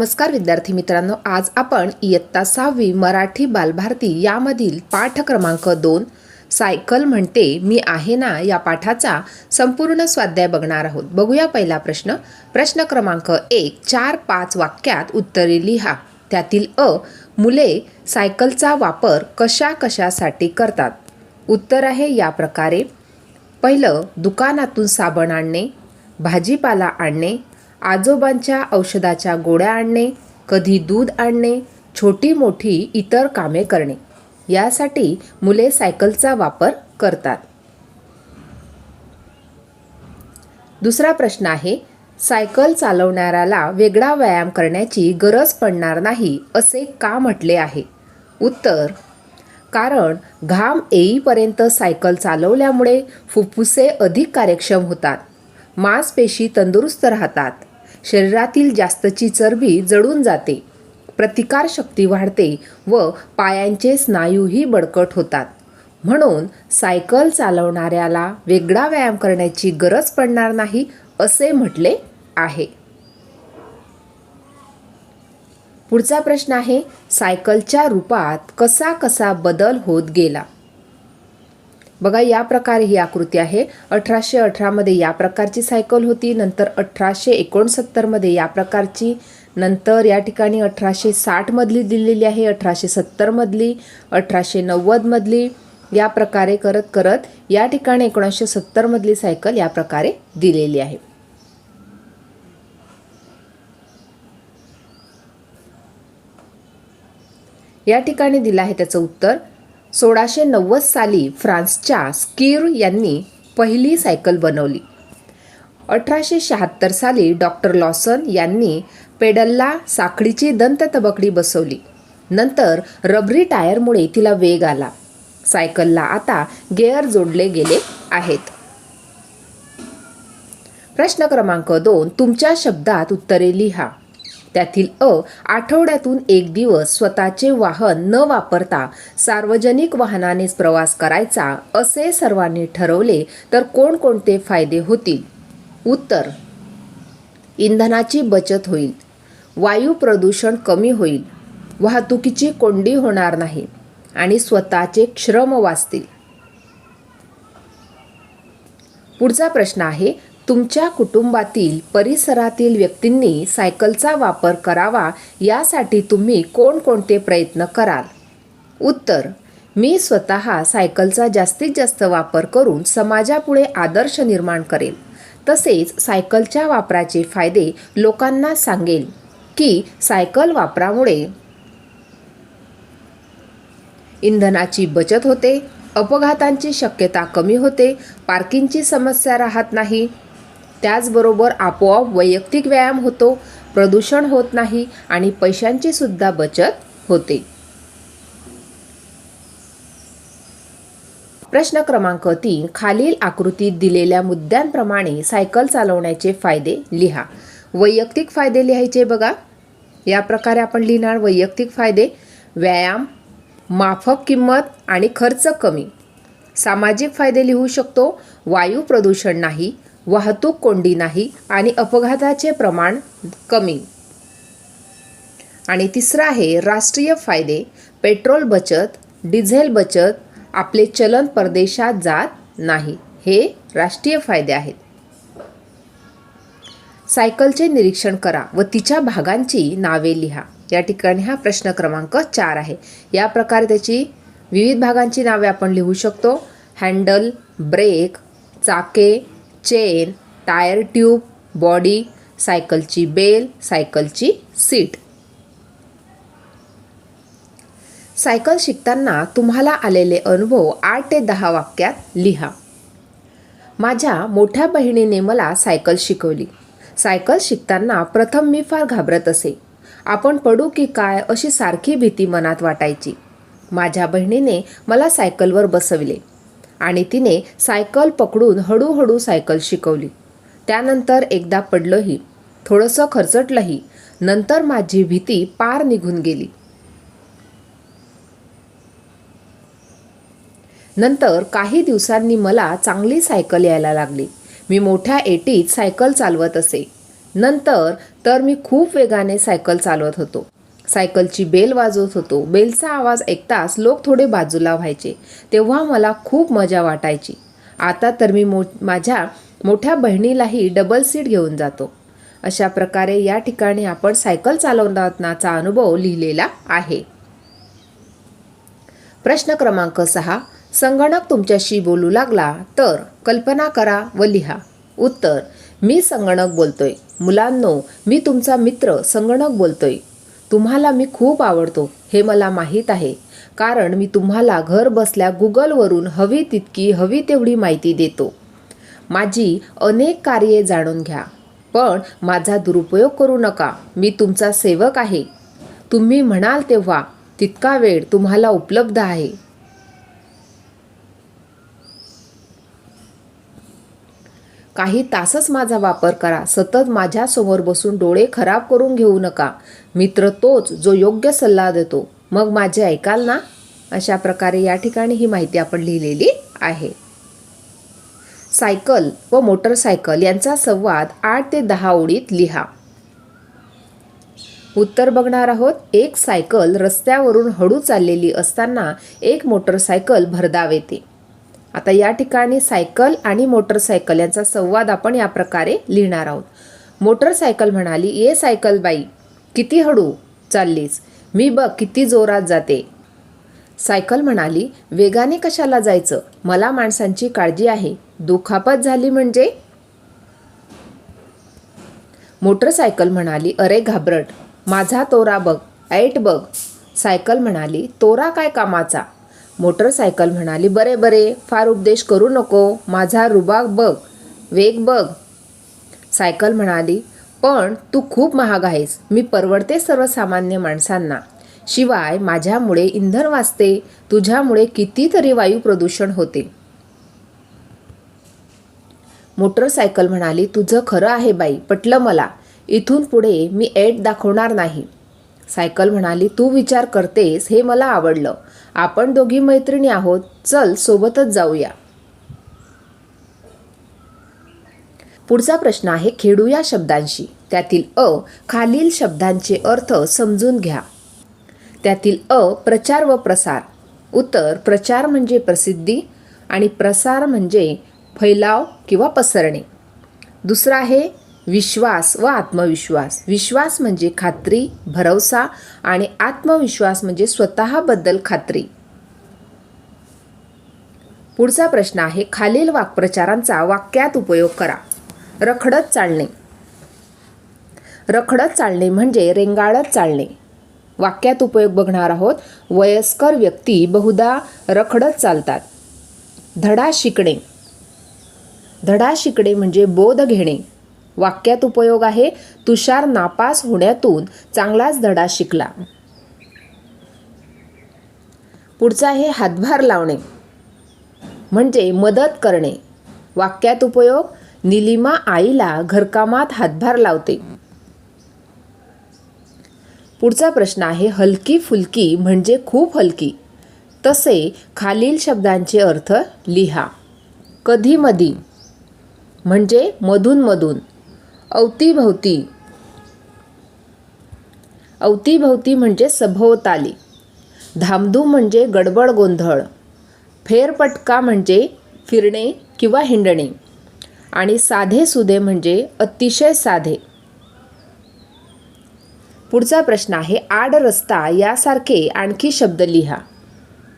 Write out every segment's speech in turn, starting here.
नमस्कार विद्यार्थी मित्रांनो आज आपण इयत्ता सहावी मराठी बालभारती यामधील पाठ क्रमांक दोन सायकल म्हणते मी आहे ना या पाठाचा संपूर्ण स्वाध्याय बघणार आहोत. बघूया पहिला प्रश्न. प्रश्न क्रमांक एक चार पाच वाक्यात उत्तरे लिहा. त्यातील अ मुले सायकलचा वापर कशा कशासाठी करतात? उत्तर आहे या प्रकारे. पहिलं दुकानातून साबण आणणे भाजीपाला आणणे आजोबांच्या औषधाच्या गोळ्या आणणे कधी दूध आणणे छोटी मोठी इतर कामे करणे. यासाठी मुले सायकलचा वापर करतात. दुसरा प्रश्न आहे सायकल चालवणाऱ्याला वेगळा व्यायाम करण्याची गरज पडणार नाही असे का म्हटले आहे? उत्तर कारण घाम येईपर्यंत सायकल चालवल्यामुळे फुफ्फुसे अधिक कार्यक्षम होतात. मांसपेशी तंदुरुस्त राहतात. शरीरातील जास्तची चरबी जळून जाते. प्रतिकारशक्ती वाढते व पायांचे स्नायूही बळकट होतात. म्हणून सायकल चालवणाऱ्याला वेगळा व्यायाम करण्याची गरज पडणार नाही असे म्हटले आहे. पुढचा प्रश्न आहे सायकलच्या रूपात कसा कसा बदल होत गेला? बघा या प्रकारे ही आकृती आहे. अठराशे अठरामध्ये या प्रकारची सायकल होती. नंतर अठराशे एकोणसत्तरमध्ये या प्रकारची. नंतर या ठिकाणी अठराशे साठमधली दिलेली आहे. अठराशे सत्तरमधली अठराशे नव्वदमधली या प्रकारे करत करत या ठिकाणी एकोणीसशे सत्तरमधली सायकल या प्रकारे दिलेली आहे. या ठिकाणी दिलं आहे त्याचं उत्तर. सोळाशे नव्वद साली फ्रान्सच्या स्कीर यांनी पहिली सायकल बनवली. अठराशे शहात्तर साली डॉक्टर लॉसन यांनी पेडलला साखळीची दंत तबकडी बसवली. नंतर रबरी टायरमुळे तिला वेग आला. सायकलला आता गेअर जोडले गेले आहेत. प्रश्न क्रमांक दोन तुमच्या शब्दात उत्तरे लिहा. त्यातील अ आठवड्यातून एक दिवस स्वतःचे वाहन न वापरता सार्वजनिक वाहनानेच प्रवास करायचा असे सर्वांनी ठरवले तर कोणकोणते फायदे होतील? उत्तर इंधनाची बचत होईल वायू प्रदूषण कमी होईल वाहतुकीची कोंडी होणार नाही आणि स्वतःचे श्रम वाचतील. पुढचा प्रश्न आहे तुमच्या कुटुंबातील परिसरातील व्यक्तींनी सायकलचा वापर करावा यासाठी तुम्ही कोणकोणते प्रयत्न कराल? उत्तर मी स्वतः सायकलचा जास्तीत जास्त वापर करून समाजापुढे आदर्श निर्माण करेल तसेच सायकलच्या वापराचे फायदे लोकांना सांगेल की सायकल वापरामुळे इंधनाची बचत होते अपघातांची शक्यता कमी होते पार्किंगची समस्या राहत नाही त्याचबरोबर आपोआप वैयक्तिक व्यायाम होतो प्रदूषण होत नाही आणि पैशांची सुद्धा बचत होते. प्रश्न क्रमांक तीन खालील आकृतीत दिलेल्या मुद्द्यांप्रमाणे सायकल चालवण्याचे फायदे लिहा. वैयक्तिक फायदे लिहायचे बघा. या प्रकारे आपण लिहिणार वैयक्तिक फायदे व्यायाम माफक किंमत आणि खर्च कमी. सामाजिक फायदे लिहू शकतो वायू प्रदूषण नाही वाहतूक कोंडी नाही आणि अपघाताचे प्रमाण कमी. आणि तिसरा आहे राष्ट्रीय फायदे. पेट्रोल बचत डिझेल बचत आपले चलन परदेशात जात नाही. हे राष्ट्रीय फायदे आहेत. सायकलचे निरीक्षण करा व तिच्या भागांची नावे लिहा. या ठिकाणी हा प्रश्न क्रमांक चार आहे. या प्रकारे त्याची विविध भागांची नावे आपण लिहू शकतो. हँडल ब्रेक चाके चेन टायर ट्यूब बॉडी सायकलची बेल सायकलची सीट सायकल शिकताना तुम्हाला आलेले अनुभव आठ ते दहा वाक्यात लिहा. माझ्या मोठ्या बहिणीने मला सायकल शिकवली. सायकल शिकताना प्रथम मी फार घाबरत असे. आपण पडू की काय अशी सारखी भीती मनात वाटायची. माझ्या बहिणीने मला सायकलवर बसविले. आणि तिने सायकल पकडून हळूहळू सायकल शिकवली. त्यानंतर एकदा पडलंही थोडंसं खरचटलंही नंतर माझी भीती पार निघून गेली. नंतर काही दिवसांनी मला चांगली सायकल यायला लागली. मी मोठ्या एटीत सायकल चालवत असे. नंतर तर मी खूप वेगाने सायकल चालवत होतो. सायकलची बेल वाजवत होतो. बेलचा आवाज ऐकताच लोक थोडे बाजूला व्हायचे. तेव्हा मला खूप मजा वाटायची. आता तर मी मो माझ्या मोठ्या बहिणीलाही डबल सीट घेऊन जातो. अशा प्रकारे या ठिकाणी आपण सायकल चालवतानाचा अनुभव लिहिलेला आहे. प्रश्न क्रमांक सहा. संगणक तुमच्याशी बोलू लागला तर कल्पना करा व लिहा. उत्तर. मी संगणक बोलतोय. मुलांनो मी तुमचा मित्र संगणक बोलतोय. तुम्हाला मी खूप आवडतो हे मला माहीत आहे. कारण मी तुम्हाला घर बसल्या गुगलवरून हवी तितकी हवी तेवढी माहिती देतो. माझी अनेक कार्ये जाणून घ्या. पण माझा दुरुपयोग करू नका. मी तुमचा सेवक आहे. तुम्ही म्हणाल तेव्हा तितका वेळ तुम्हाला उपलब्ध आहे. काही तासच माझा वापर करा. सतत माझ्यासमोर बसून डोळे खराब करून घेऊ नका. मित्र तोच जो योग्य सल्ला देतो. मग माझे ऐकाल ना? अशा प्रकारे या ठिकाणी ही माहिती आपण लिहिलेली आहे. सायकल व मोटरसायकल यांचा संवाद आठ ते दहा ओळीत लिहा. उत्तर बघणार आहोत. एक सायकल रस्त्यावरून हळू चाललेली असताना एक मोटरसायकल भरधाव येते. आता या ठिकाणी सायकल आणि मोटरसायकल यांचा संवाद आपण या प्रकारे लिहिणार आहोत. मोटरसायकल म्हणाली ये सायकल बाई किती हळू चाललीस? मी बघ किती जोरात जाते. सायकल म्हणाली वेगाने कशाला जायचं? मला माणसांची काळजी आहे. दुखापत झाली म्हणजे? मोटरसायकल म्हणाली अरे घाबरट माझा तोरा बघ ऐट बघ. सायकल म्हणाली तोरा काय कामाचा? मोटरसायकल म्हणाली बरे बरे फार उपदेश करू नको माझा रुबाग बघ वेग बघ. सायकल म्हणाली पण तू खूप महाग आहेस मी परवडते सर्वसामान्य माणसांना. शिवाय माझ्यामुळे इंधन वाचते तुझ्यामुळे कितीतरी वायू प्रदूषण होते. मोटरसायकल म्हणाली तुझं खरं आहे बाई पटलं मला. इथून पुढे मी एड दाखवणार नाही. सायकल म्हणाली तू विचार करतेस हे मला आवडलं. आपण दोघी मैत्रिणी आहोत चल सोबतच जाऊया. पुढचा प्रश्न आहे खेडू या शब्दांशी. त्यातील अ खालील शब्दांचे अर्थ समजून घ्या. त्यातील अ प्रचार व प्रसार. उत्तर प्रचार म्हणजे प्रसिद्धी आणि प्रसार म्हणजे फैलाव किंवा पसरणे. दुसरं आहे विश्वास व आत्मविश्वास. विश्वास म्हणजे खात्री भरवसा आणि आत्मविश्वास म्हणजे स्वतःबद्दल खात्री. पुढचा प्रश्न आहे खालील वाक्प्रचारांचा वाक्यात उपयोग करा. रखडत चालणे. रखडत चालणे म्हणजे रेंगाळत चालणे. वाक्यात उपयोग बघणार आहोत वयस्कर व्यक्ती बहुधा रखडत चालतात. धडा शिकणे. धडा शिकणे म्हणजे बोध घेणे. वाक्यात उपयोग आहे. तुषार नापास होण्यातून चांगलाच धडा शिकला. पुढचा आहे हातभार लावणे. म्हणजे मदत करणे. वाक्यात उपयोग निलिमा आईला घरकामात हातभार लावते. पुढचा प्रश्न आहे हलकी फुलकी म्हणजे खूप हलकी. तसे खालील शब्दांचे अर्थ लिहा. कधी मधी. म्हणजे मधून मधून. अवतीभवती. अवतीभवती म्हणजे सभोवताली. धामधूम म्हणजे गडबड गोंधळ. फेरपटका म्हणजे फिरणे किंवा हिंडणे. आणि साधे सुधे म्हणजे अतिशय साधे. पुढचा प्रश्न आहे आड रस्ता यासारखे आणखी शब्द लिहा.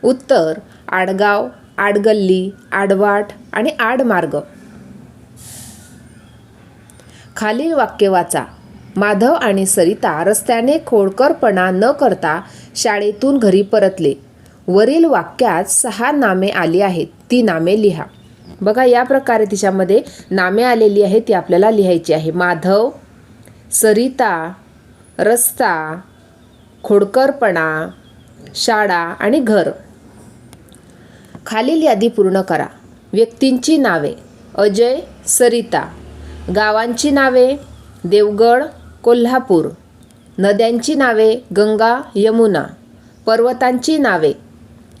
उत्तर आडगाव आडगल्ली आडवाट आणि आडमार्ग. खालील वाक्य वाचा. माधव आणि सरिता रस्त्याने खोडकरपणा न करता शाळेतून घरी परतले. वरील वाक्यात सहा नामे आली आहेत. ती नामे लिहा. बघा या प्रकारे तिच्यामध्ये नामे आलेली आहेत ती आपल्याला लिहायची आहे. माधव सरिता रस्ता खोडकरपणा शाळा आणि घर. खालील यादी पूर्ण करा. व्यक्तींची नावे. अजय सरिता. गावांची नावे देवगड कोल्हापूर. नद्यांची नावे गंगा यमुना. पर्वतांची नावे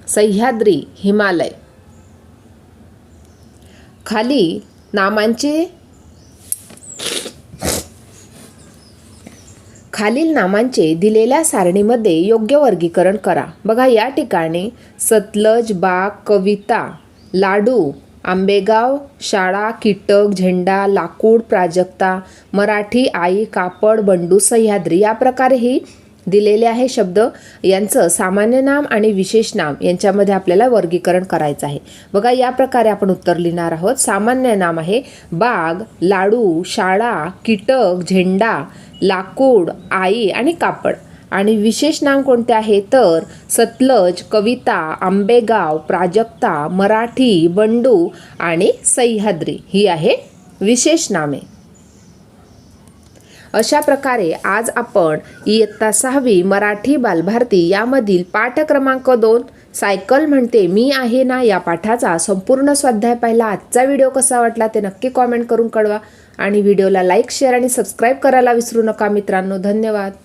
सह्याद्री हिमालय. खाली नामांचे खालील नामांचे दिलेल्या सारणीमध्ये योग्य वर्गीकरण करा. बघा या ठिकाणी सतलज बाग कविता लाडू आंबेगाव शाळा कीटक झेंडा लाकूड प्राजक्ता मराठी आई कापड बंडू सह्याद्री या प्रकारे ही दिलेले आहे शब्द. यांचं सामान्य नाम आणि विशेष नाम यांच्यामध्ये आपल्याला वर्गीकरण करायचं आहे. बघा या प्रकारे आपण उत्तर लिहिणार आहोत. सामान्य नाम आहे बाग लाडू शाळा कीटक झेंडा लाकूड आई आणि कापड. आणि विशेष नाम कोणते आहे? तर सतलज कविता आंबेगाव प्राजक्ता मराठी बंडू आणि सह्याद्री. ही आहे विशेष नामे. अशा प्रकारे आज आपण इयत्ता सहावी मराठी बालभारती यामधील पाठ क्रमांक दोन सायकल म्हणते मी आहे ना या पाठाचा संपूर्ण स्वाध्याय पाहिला. आजचा व्हिडिओ कसा वाटला ते नक्की कॉमेंट करून कळवा. आणि व्हिडिओला लाईक शेअर आणि सबस्क्राईब करायला विसरू नका मित्रांनो. धन्यवाद.